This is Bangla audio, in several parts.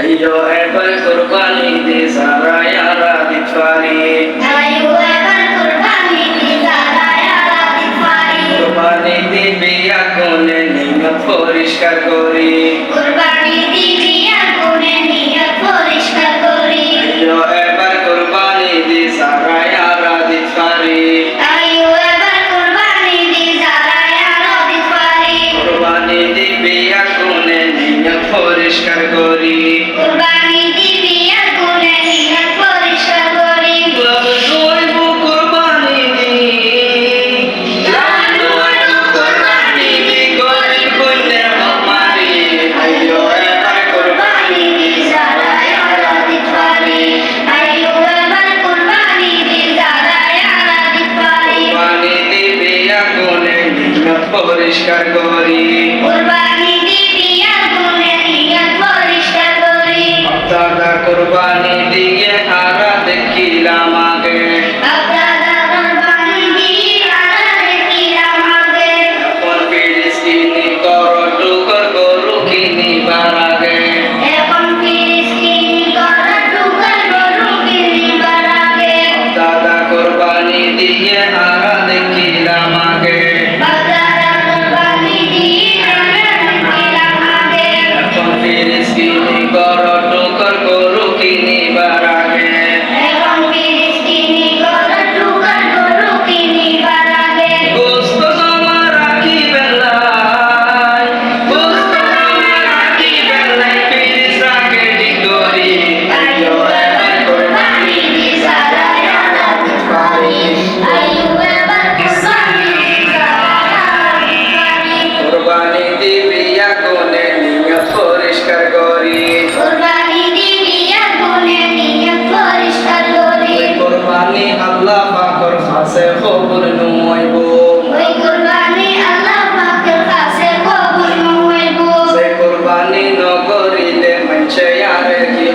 అయ్యో ఎవరి కుర్బానీ సారా యారా దిత్వారి కుర్బానీ దివ్య కోనే నిమ్మ పోరిష్కర్ కోరి We gotta go.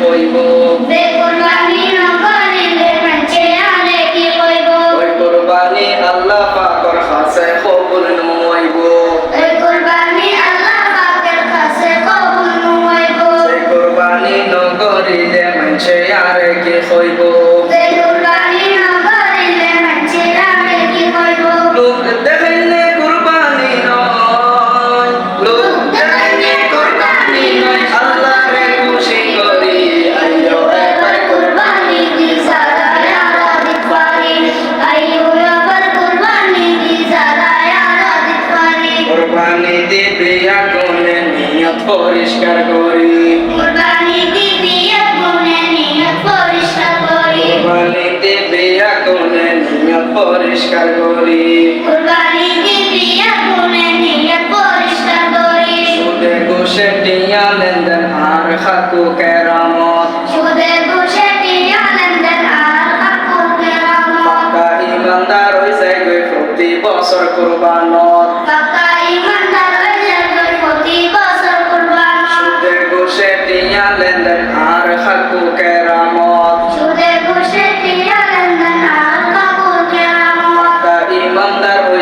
কইব বেকুরবানি নকরে বেমান চেয়ালে কি কইব কোরবানি আল্লাহ পাকর হাসে কবুল নইব পরিষ্কার করি। পানিতে দিয়া গুনে নিয়ত পরিষ্কার করি। পানিতে দিয়া গুনে নিয়ত পরিষ্কার করি। পানিতে দিয়া বছর কুরবানত।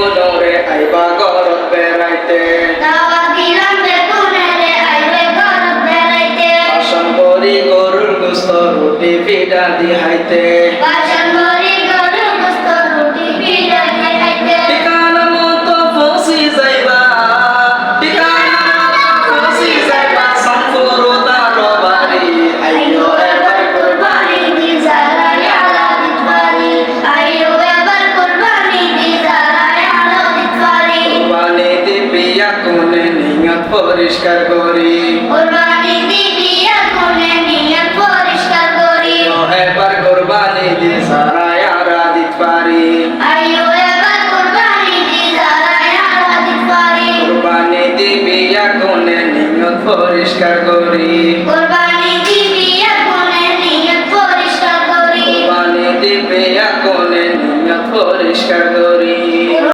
বেগুনরে আইবা গরত বেড়াইতে। বাসন করি গরুর গুস্ত রুটি পিঠা দিহাইতে গুণের নিয়ত পরিষ্কার করি।